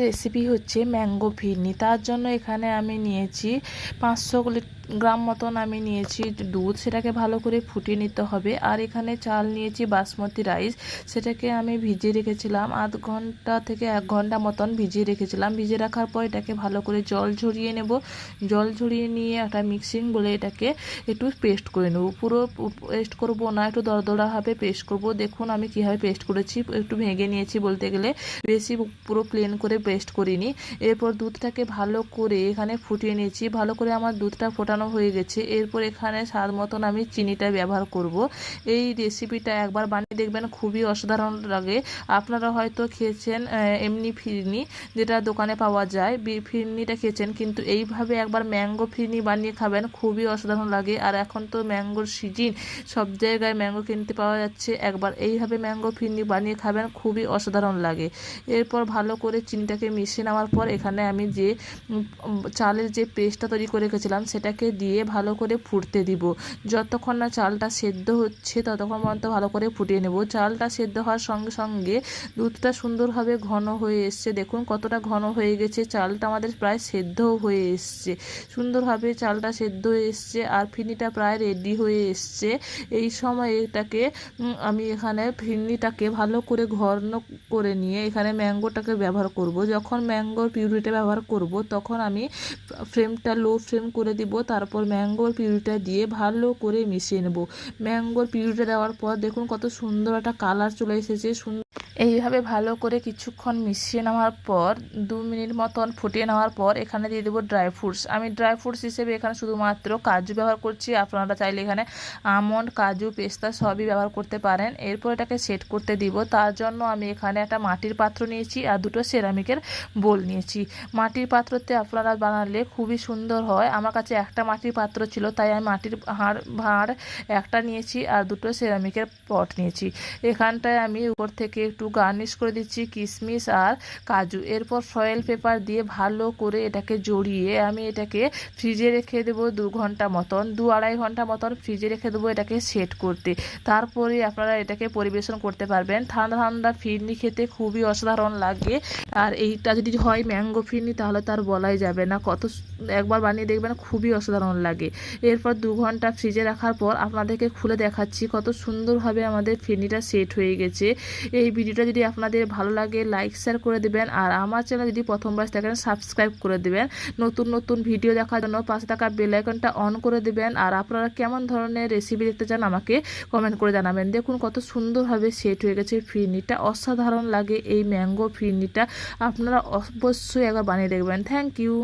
Recipe হচ্ছে mango ফিরনি তার জন্য এখানে আমি নিয়েছি পাঁচশো গ্রাম মতন আমি নিয়েছি, দুধ সেটাকে ভালো করে ফুটিয়ে নিতে হবে। আর এখানে চাল নিয়েছি, বাসমতি রাইস, সেটাকে আমি ভিজিয়ে রেখেছিলাম। আধ ঘণ্টা থেকে এক ঘণ্টা মতন ভিজিয়ে রেখেছিলাম। ভিজিয়ে রাখার পর এটাকে ভালো করে জল ঝরিয়ে নেব। জল ঝরিয়ে নিয়ে একটা মিক্সিং বলে এটাকে একটু পেস্ট করে নেব। পুরো পেস্ট করব না, একটু দরদরাভাবে পেস্ট করব। দেখুন আমি কীভাবে পেস্ট করেছি, একটু ভেঙে নিয়েছি বলতে গেলে। বেশি পুরো প্লেন করে পেস্ট করিনি। এরপর দুধটাকে ভালো করে এখানে ফুটিয়ে নিয়েছি। ভালো করে আমার দুধটা ফোটানো হয়ে গেছে। এরপর এখানে স্বাদ মতন আমি চিনিটা ব্যবহার করব। এই রেসিপিটা একবার বানিয়ে দেখবেন, খুবই অসাধারণ লাগে। আপনারা হয়তো খেয়েছেন এমনি ফিরনি যেটা দোকানে পাওয়া যায় ফিরনিটা খেয়েছেন, কিন্তু এইভাবে একবার ম্যাঙ্গো ফিরনি বানিয়ে খাবেন, খুবই অসাধারণ লাগে। আর এখন তো ম্যাঙ্গোর সিজন, সব জায়গায় ম্যাঙ্গো কিনতে পাওয়া যাচ্ছে। একবার এইভাবে ম্যাঙ্গো ফিরনি বানিয়ে খাবেন, খুবই অসাধারণ লাগে। এরপর ভালো করে চিনিটাকে মিশিয়ে নেওয়ার পর এখানে আমি যে চালের যে পেস্টটা তৈরি করে রেখেছিলাম, সেটাকে দিয়ে ভালো করে ফুটতে দিব। যতক্ষণ না চালটা সেদ্ধ হচ্ছে, ততক্ষণ পর্যন্ত ভালো করে ফুটিয়ে নেব। চালটা সেদ্ধ হওয়ার সঙ্গে সঙ্গে দুধটা সুন্দরভাবে ঘন হয়ে এসছে। দেখুন কতটা ঘন হয়ে গেছে। চালটা আমাদের প্রায় সেদ্ধও হয়ে এসছে। সুন্দরভাবে চালটা সেদ্ধ হয়ে এসছে আর ফিনিটা প্রায় রেডি হয়ে এসছে। এই সময় এটাকে আমি এখানে ফিরনিটাকে ভালো করে ঘন করে নিয়ে এখানে ম্যাঙ্গোটাকে ব্যবহার করব। যখন ম্যাঙ্গোর পিউরিটা ব্যবহার করব, তখন আমি ফ্রেমটা লো ফ্রেম করে দিব। তারপর ম্যাঙ্গোর পিউরিটা দিয়ে ভালো করে মিশিয়ে নেব। ম্যাঙ্গোর পিউরিটা দেওয়ার পর দেখুন কত সুন্দর একটা কালার চলে এসেছে। সুন্দর এইভাবে ভালো করে কিছুক্ষণ মিশিয়ে নেওয়ার পর, দু মিনিট মতন ফুটিয়ে নেওয়ার পর এখানে দিয়ে দেবো ড্রাই ফ্রুটস। আমি ড্রাই ফ্রুটস হিসেবে এখানে শুধুমাত্র কাজু ব্যবহার করছি। আপনারা চাইলে এখানে আমন্ড, কাজু, পেস্তা সবই ব্যবহার করতে পারেন। এরপর এটাকে সেট করতে দিব। তার জন্য আমি এখানে একটা মাটির পাত্র নিয়েছি আর দুটো সেরামিকের বোল নিয়েছি। মাটির পাত্রতে আপনারা বানালে খুবই সুন্দর হয়। আমার কাছে একটা মাটির পাত্র ছিল, তাই আমি মাটির হাড়, ভাঁড় একটা নিয়েছি আর দুটো সেরামিকের পট নিয়েছি। এখানটায় আমি উপর থেকে একটু গার্নিশ করে দিচ্ছি কিশমিশ আর কাজু। এরপর ফয়েল পেপার দিয়ে ভালো করে এটাকে জড়িয়ে আমি এটাকে ফ্রিজে রেখে দেবো দু ঘণ্টা মতন, দু আড়াই ঘণ্টা মতন ফ্রিজে রেখে দেবো এটাকে সেট করতে। তারপরে আপনারা এটাকে পরিবেশন করতে পারবেন। ঠান্ডা ঠান্ডা ফিরনি খেতে খুবই অসাধারণ লাগে। আর এইটা যদি হয় ম্যাঙ্গো ফিরনি, তাহলে তার বলাই যাবে না। কত একবার বানিয়ে দেখবেন, খুবই অসাধারণ লাগে। এরপর দু ঘণ্টা ফ্রিজে রাখার পর আপনাদেরকে খুলে দেখাচ্ছি কত সুন্দরভাবে আমাদের ফিরনিটা সেট হয়ে গেছে। এই ভিডিওটা যদি আপনাদের ভালো লাগে লাইক শেয়ার করে দেবেন আর আমার চ্যানেল যদি প্রথমবার দেখেন সাবস্ক্রাইব করে দেবেন। নতুন নতুন ভিডিও দেখার জন্য পাশে থাকা বেল আইকনটা অন করে দেবেন আর আপনারা কেমন ধরনের রেসিপি দেখতে চান আমাকে কমেন্ট করে জানাবেন। দেখুন কত সুন্দরভাবে সেট হয়ে গেছে ফিরনিটা। অসাধারণ লাগে এই ম্যাঙ্গো ফিরনিটা। আপনারা অবশ্যই একবার বানিয়ে দেখবেন। Thank you